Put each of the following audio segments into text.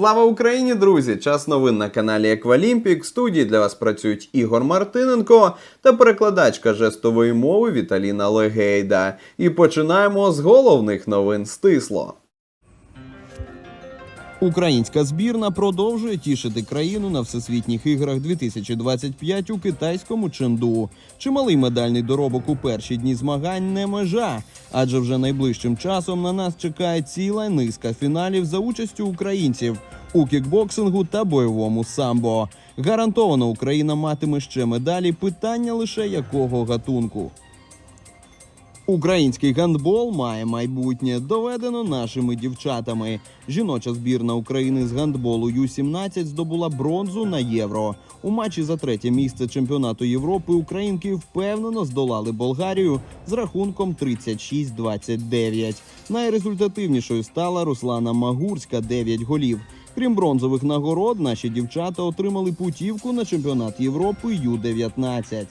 Слава Україні, друзі! Час новин на каналі Еквалімпік. В студії для вас працюють Ігор Мартиненко та перекладачка жестової мови Віталіна Легейда. І починаємо з головних новин стисло. Українська збірна продовжує тішити країну на всесвітніх іграх 2025 у китайському Ченду. Чималий медальний доробок у перші дні змагань не межа, адже вже найближчим часом на нас чекає ціла низка фіналів за участю українців у кікбоксингу та бойовому самбо. Гарантовано Україна матиме ще медалі. Питання лише якого гатунку. Український гандбол має майбутнє, доведено нашими дівчатами. Жіноча збірна України з гандболу Ю-17 здобула бронзу на євро. У матчі за третє місце чемпіонату Європи українки впевнено здолали Болгарію з рахунком 36-29. Найрезультативнішою стала Руслана Магурська 9 голів. Крім бронзових нагород, наші дівчата отримали путівку на чемпіонат Європи Ю-19.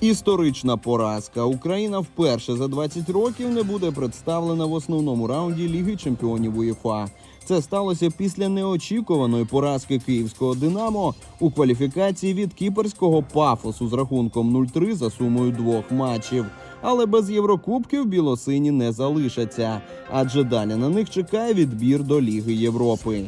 Історична поразка. Україна вперше за 20 років не буде представлена в основному раунді Ліги чемпіонів УЄФА. Це сталося після неочікуваної поразки київського Динамо у кваліфікації від кіперського пафосу з рахунком 0-3 за сумою двох матчів. Але без Єврокубків білосині не залишаться, адже далі на них чекає відбір до Ліги Європи.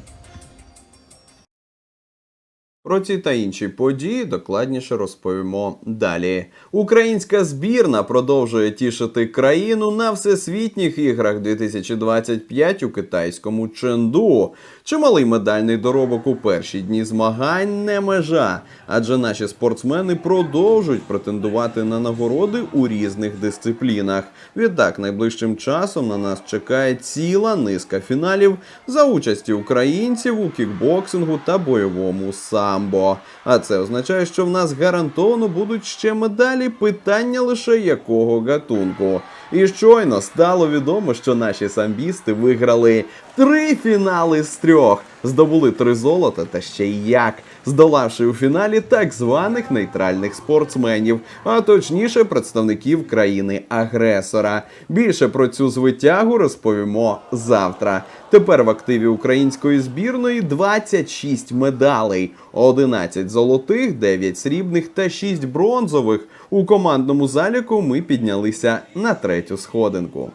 Про ці та інші події докладніше розповімо далі. Українська збірна продовжує тішити країну на всесвітніх іграх 2025 у китайському Ченду. Чималий медальний доробок у перші дні змагань не межа, адже наші спортсмени продовжують претендувати на нагороди у різних дисциплінах. Відтак, найближчим часом на нас чекає ціла низка фіналів за участі українців у кікбоксингу та бойовому самбо. А це означає, що в нас гарантовано будуть ще медалі. Питання лише якого гатунку. І щойно стало відомо, що наші самбісти виграли три фінали з трьох, здобули три золота та ще й як, здолавши у фіналі так званих нейтральних спортсменів, а точніше представників країни-агресора. Більше про цю звитягу розповімо завтра. Тепер в активі української збірної 26 медалей, 11 золотих, 9 срібних та 6 бронзових. У командному заліку ми піднялися на третю сходинку.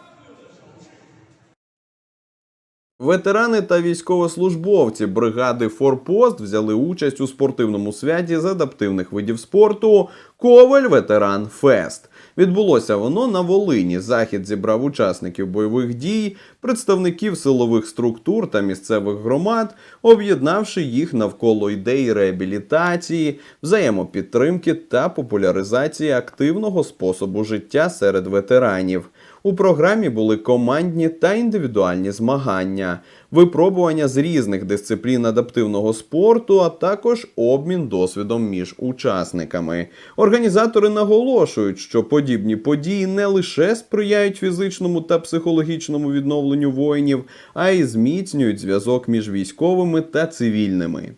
Ветерани та військовослужбовці бригади Форпост взяли участь у спортивному святі з адаптивних видів спорту Коваль Ветеран Фест. Відбулося воно на Волині. Захід зібрав учасників бойових дій, представників силових структур та місцевих громад, об'єднавши їх навколо ідеї реабілітації, взаємопідтримки та популяризації активного способу життя серед ветеранів. У програмі були командні та індивідуальні змагання, випробування з різних дисциплін адаптивного спорту, а також обмін досвідом між учасниками. Організатори наголошують, що подібні події не лише сприяють фізичному та психологічному відновленню воїнів, а й зміцнюють зв'язок між військовими та цивільними.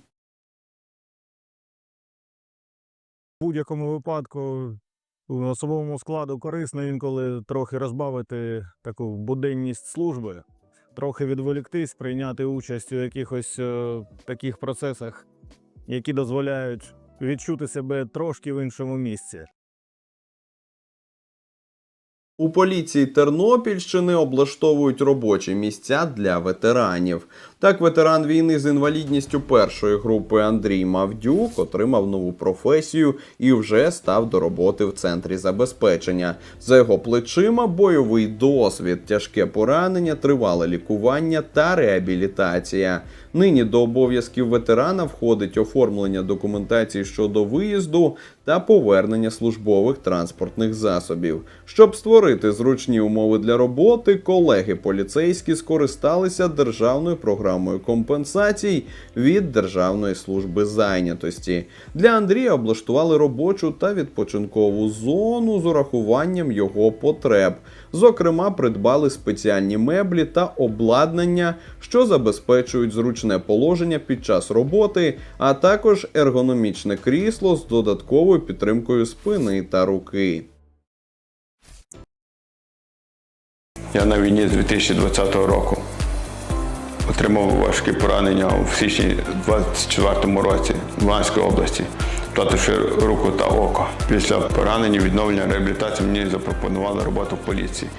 В будь-якому випадку особовому складу корисно інколи трохи розбавити таку буденність служби, трохи відволіктись, прийняти участь у якихось е, таких процесах, які дозволяють відчути себе трошки в іншому місці. У поліції Тернопільщини облаштовують робочі місця для ветеранів. Так, ветеран війни з інвалідністю першої групи Андрій Мавдюк отримав нову професію і вже став до роботи в центрі забезпечення. За його плечима бойовий досвід, тяжке поранення, тривале лікування та реабілітація. Нині до обов'язків ветерана входить оформлення документації щодо виїзду та повернення службових транспортних засобів. Щоб створити зручні умови для роботи, колеги поліцейські скористалися державною програмою компенсацій від Державної служби зайнятості. Для Андрія облаштували робочу та відпочинкову зону з урахуванням його потреб. Зокрема, придбали спеціальні меблі та обладнання, що забезпечують зручне положення під час роботи, а також ергономічне крісло з додатковою підтримкою спини та руки. Я на війні з 2020 року. отримав важкі поранення в січні 24-му році в Луганській області, втративши руку та око. Після поранення відновлення реабілітації мені запропонували роботу в поліції.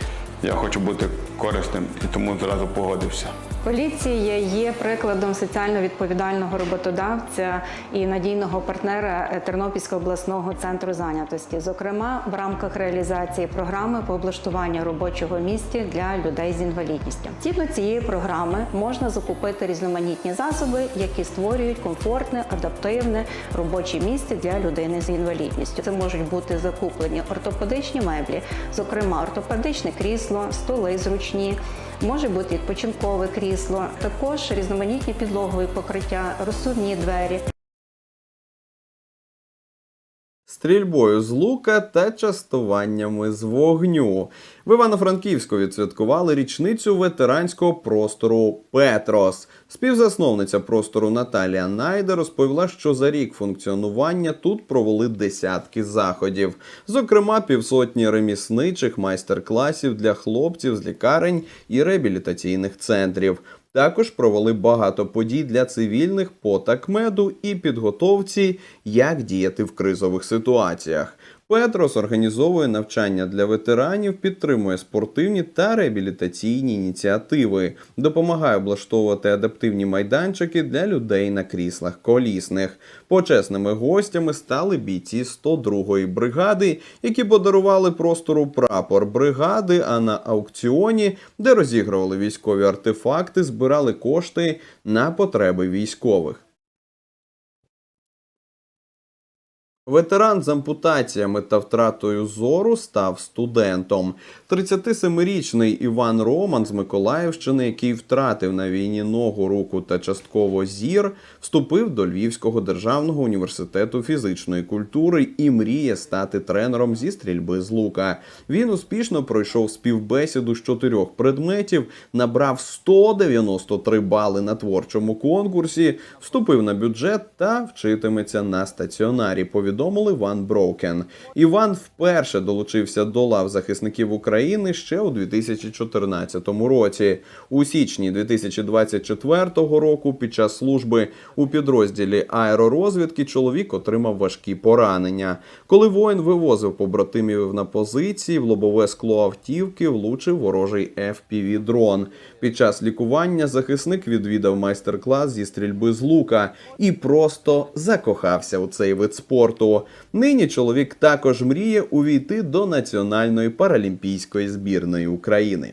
Я хочу бути корисним і тому зразу погодився. Поліція є прикладом соціально відповідального роботодавця і надійного партнера Тернопільського обласного центру зайнятості, зокрема в рамках реалізації програми по облаштуванню робочого місця для людей з інвалідністю. Згідно цієї програми можна закупити різноманітні засоби, які створюють комфортне, адаптивне робоче місце для людини з інвалідністю. Це можуть бути закуплені ортопедичні меблі, зокрема ортопедичне крісло, столи зручні. Може бути відпочинкове крісло, також різноманітні підлогові покриття, розсувні двері. Стрільбою з лука та частуваннями з вогню. В Івано-Франківську відсвяткували річницю ветеранського простору Петрос. Співзасновниця простору Наталія Найда розповіла, що за рік функціонування тут провели десятки заходів, зокрема півсотні ремісничих майстер-класів для хлопців з лікарень і реабілітаційних центрів. Також провели багато подій для цивільних по такмеду і підготовці, як діяти в кризових ситуаціях. Петрос організовує навчання для ветеранів, підтримує спортивні та реабілітаційні ініціативи, допомагає облаштовувати адаптивні майданчики для людей на кріслах колісних. Почесними гостями стали бійці 102-ї бригади, які подарували простору прапор бригади. А на аукціоні, де розігрували військові артефакти, збирали кошти на потреби військових. Ветеран з ампутаціями та втратою зору став студентом. 37-річний Іван Роман з Миколаївщини, який втратив на війні ногу, руку та частково зір, вступив до Львівського державного університету фізичної культури і мріє стати тренером зі стрільби з лука. Він успішно пройшов співбесіду з чотирьох предметів, набрав 193 бали на творчому конкурсі, вступив на бюджет та вчитиметься на стаціонарі. Повідомили Ван Броукен. Іван вперше долучився до лав захисників України ще у 2014 році. У січні 2024 року, під час служби у підрозділі аеророзвідки, чоловік отримав важкі поранення. Коли воїн вивозив побратимів на позиції, в лобове скло автівки влучив ворожий fpv дрон. Під час лікування захисник відвідав майстер-клас зі стрільби з лука і просто закохався у цей вид спорту. Нині чоловік також мріє увійти до національної паралімпійської збірної України.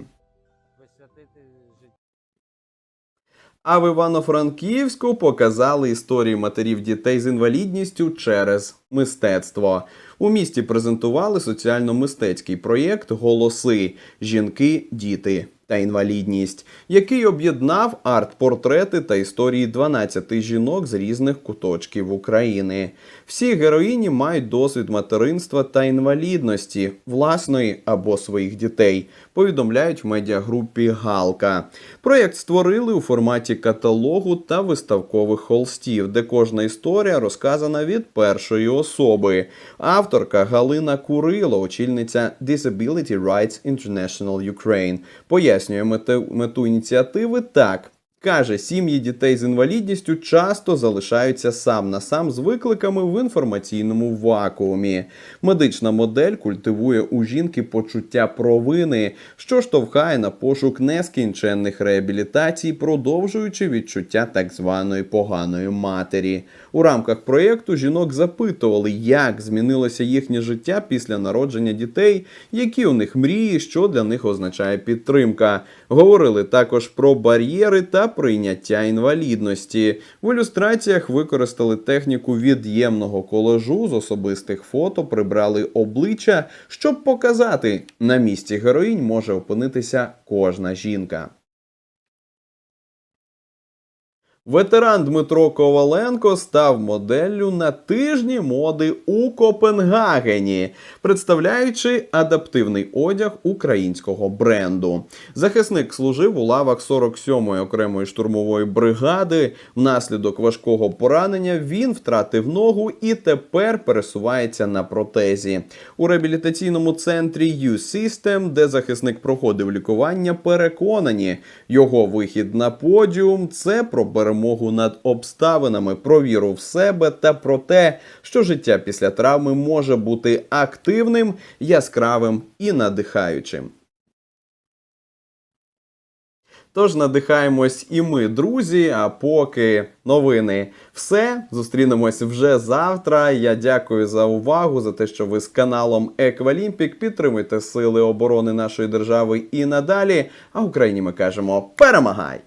А в Івано-Франківську показали історії матерів дітей з інвалідністю через мистецтво. У місті презентували соціально-мистецький проєкт Голоси жінки, діти та інвалідність, який об'єднав арт-портрети та історії 12 жінок з різних куточків України. Всі героїні мають досвід материнства та інвалідності, власної або своїх дітей. Повідомляють в медіагрупі Галка. Проєкт створили у форматі каталогу та виставкових холстів, де кожна історія розказана від першої особи. Авторка Галина Курило, очільниця Disability Rights International Ukraine, пояснює мету, мету ініціативи так. Каже, сім'ї дітей з інвалідністю часто залишаються сам на сам з викликами в інформаційному вакуумі. Медична модель культивує у жінки почуття провини, що штовхає на пошук нескінченних реабілітацій, продовжуючи відчуття так званої поганої матері. У рамках проєкту жінок запитували, як змінилося їхнє життя після народження дітей, які у них мрії, що для них означає підтримка. Говорили також про бар'єри та прийняття інвалідності. В ілюстраціях використали техніку від'ємного колажу з особистих фото, прибрали обличчя, щоб показати, на місці героїнь може опинитися кожна жінка. Ветеран Дмитро Коваленко став моделлю на тижні моди у Копенгагені, представляючи адаптивний одяг українського бренду. Захисник служив у лавах 47-ї окремої штурмової бригади. Внаслідок важкого поранення він втратив ногу і тепер пересувається на протезі. У реабілітаційному центрі U-System, де захисник проходив лікування, переконані, його вихід на подіум це про перемогу над обставинами, про віру в себе та про те, що життя після травми може бути активним, яскравим і надихаючим. Тож надихаємось і ми, друзі. А поки новини все. Зустрінемось вже завтра. Я дякую за увагу, за те, що ви з каналом Еквалімпік підтримуйте сили оборони нашої держави і надалі. А Україні ми кажемо перемагай!